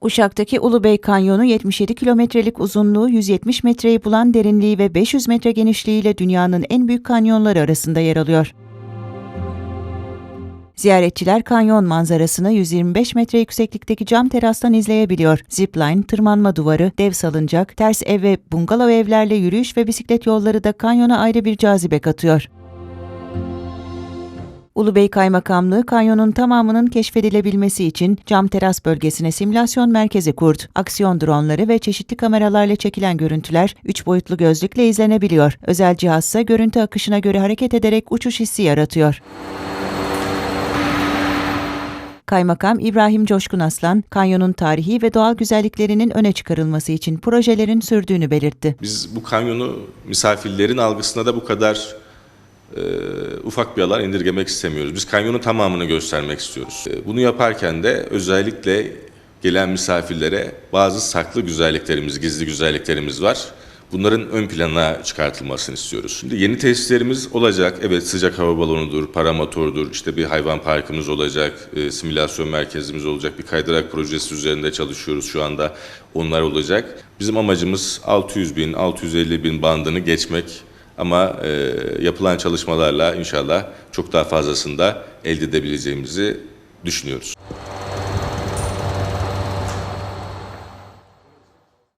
Uşak'taki Ulubey Kanyonu 77 kilometrelik uzunluğu, 170 metreyi bulan derinliği ve 500 metre genişliğiyle dünyanın en büyük kanyonları arasında yer alıyor. Ziyaretçiler kanyon manzarasını 125 metre yükseklikteki cam terastan izleyebiliyor. Zipline, tırmanma duvarı, dev salıncak, ters ev ve bungalov evlerle yürüyüş ve bisiklet yolları da kanyona ayrı bir cazibe katıyor. Ulubey Kaymakamlığı kanyonun tamamının keşfedilebilmesi için cam teras bölgesine simülasyon merkezi kurdu. Aksiyon dronları ve çeşitli kameralarla çekilen görüntüler 3 boyutlu gözlükle izlenebiliyor. Özel cihazsa görüntü akışına göre hareket ederek uçuş hissi yaratıyor. Kaymakam İbrahim Coşkun Aslan, kanyonun tarihi ve doğal güzelliklerinin öne çıkarılması için projelerin sürdüğünü belirtti. Biz bu kanyonu misafirlerin algısına da bu kadar e, ufak bir alan indirgemek istemiyoruz. Biz kanyonun tamamını göstermek istiyoruz. E, bunu yaparken de özellikle gelen misafirlere bazı saklı güzelliklerimiz, gizli güzelliklerimiz var. Bunların ön plana çıkartılmasını istiyoruz. Şimdi yeni tesislerimiz olacak. Evet sıcak hava balonudur, paramotordur, işte bir hayvan parkımız olacak, e, simülasyon merkezimiz olacak, bir kaydırak projesi üzerinde çalışıyoruz şu anda. Onlar olacak. Bizim amacımız 600 bin, 650 bin bandını geçmek. Ama e, yapılan çalışmalarla inşallah çok daha fazlasını da elde edebileceğimizi düşünüyoruz.